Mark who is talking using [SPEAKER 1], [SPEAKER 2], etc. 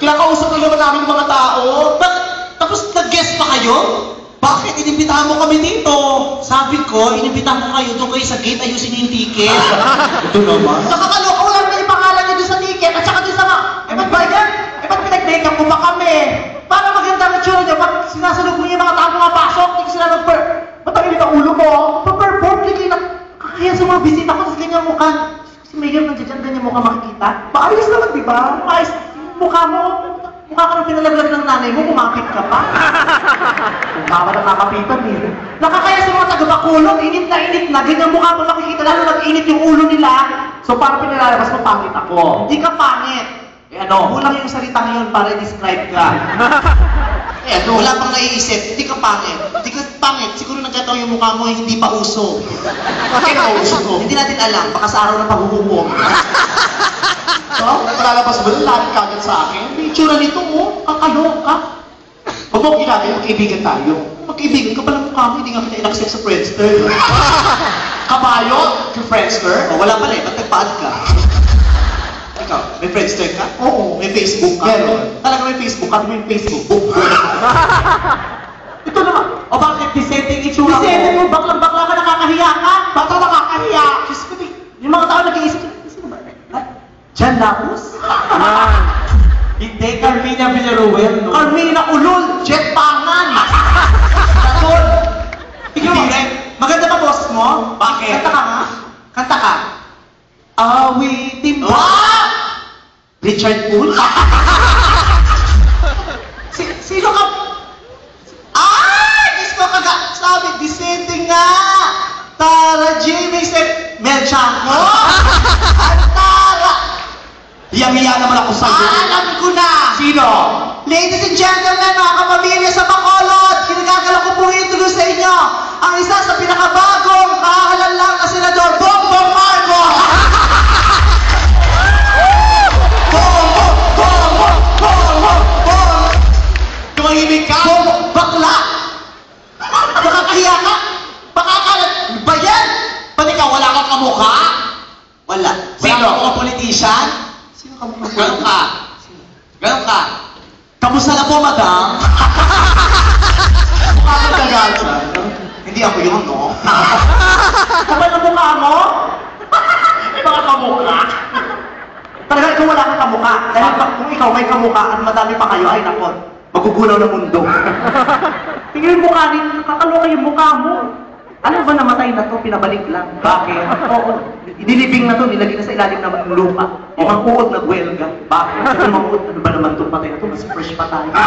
[SPEAKER 1] Kinakausap na naman namin mga tao. Bakit? Tapos nag-guest pa kayo? Bakit? Inimbitahan mo kami dito. Sabi ko, inimbitahan ko kayo doon kayo sa gate, ayusin niyo yung ticket. Ito naman.
[SPEAKER 2] Nakakaloka, wala naman yung pangalan niyo doon sa ticket at saka doon sa mga... Eh, ba't ba yan? Eh, ba't pinag-makeup mo ba kami? Para maganda ang tsura niyo, pag sinasunod mo yung mga tao mga pasok, hindi ko sila mag-per... Ba't ang ulo mo? Pa-perform, hindi kayo na... Kakahiyan sa mga bisita ko, tapos ganyan mukha. Si Mayor nandiyan ganyan mukha makikita. Maayos naman, di ba? Maayos. Mukha mo, mukha ka pinalaglag ng nanay mo, kumapit ka pa. Mukha ka nakakapitan eh. Nakakaya sa mga taga-bakulong, init na init na, ganyan mukha mo makikita, lalo nag-init yung ulo nila. So para pinalalabas mo, pangit ako. Hindi ka pangit. Eh ano? Kulang yung salitang yun para i-describe ka.
[SPEAKER 1] Eh, ano? Wala pang naiisip. Hindi ka pangit. Hindi ka pangit. Siguro nagkataon yung mukha mo hindi pa uso. Na uso ko? Hindi natin alam. Baka sa araw ng paghuhukom. So, malalabas mo doon, lahat kagad sa akin. May itsura nito, oh. Kakaloka. Huwag mo ginagawa, magkaibigan tayo. Magkaibigan ka pala mukha mo, hindi nga kita in-accept sa Friendster. Kabayo, ka Friendster? O, wala pala eh, ba't ka? Ikaw, may Friendster ka?
[SPEAKER 2] Oo.
[SPEAKER 1] May Facebook ka?
[SPEAKER 2] Meron.
[SPEAKER 1] Talaga may Facebook ka? May Facebook book.
[SPEAKER 2] Ito naman.
[SPEAKER 1] o bakit yung itsura mo?
[SPEAKER 2] Kasi mo, baklang-bakla ka, nakakahiya ka. Baka nakakahiya. Diyos ko, di- yung mga tao nag-iisip, sino ba? Ah, Jan Lapus?
[SPEAKER 1] Hindi, Carmina Villaruel, no?
[SPEAKER 2] Carmina Ulul, Jet Pangan. Raton.
[SPEAKER 1] Ikaw, rin. Maganda ba boses mo? Bakit?
[SPEAKER 2] Kanta ka nga.
[SPEAKER 1] Kanta ka.
[SPEAKER 2] Awitin
[SPEAKER 1] Ah! Richard Poole?
[SPEAKER 2] Si, sino ka?
[SPEAKER 1] ah! Diyos ko kaga... Sabi, Vicente nga! Tara J. May sep... Mel Chanco? Ang Tara! Hiyang-hiya naman ako sa iyo. Sino?
[SPEAKER 2] Ladies and gentlemen, mga kapamilya sa Bacolod, kinagagala ko po introduce sa inyo ang isa sa pinakabagong kahalan lang na senador, Bongbong Marcos!
[SPEAKER 1] Bongo! Bongo! Bongo! Bongo! Tumahimik ka?
[SPEAKER 2] Bongbong, bakla! Nakakahiya ka? Baka akalat, ba yan?
[SPEAKER 1] Ba't ikaw wala kang kamukha? Wala. Wala
[SPEAKER 2] Sino?
[SPEAKER 1] kang mga politician?
[SPEAKER 2] Sino ka mga
[SPEAKER 1] ka. Ganon ka. Kamusta na po, madam? Mukha kang gagacha. Hindi ako yun, no?
[SPEAKER 2] Kapal ang mukha mo? Mga kamukha. Talaga ikaw wala kang kamukha. Dahil pag kung ikaw may kamukha at madami pa kayo, ay nako, magugulaw na mundo. Tingnan yung mukha din, nakakaloka yung mukha mo. Alam ba namatay na to, pinabalik lang.
[SPEAKER 1] Bakit?
[SPEAKER 2] Oo. Dinilibing na to, nilagay na sa ilalim ng lupa. Mga uod nagwelga. Bakit? Sabi ng mga uod, ano ba naman to, patay na to, mas fresh pa tayo.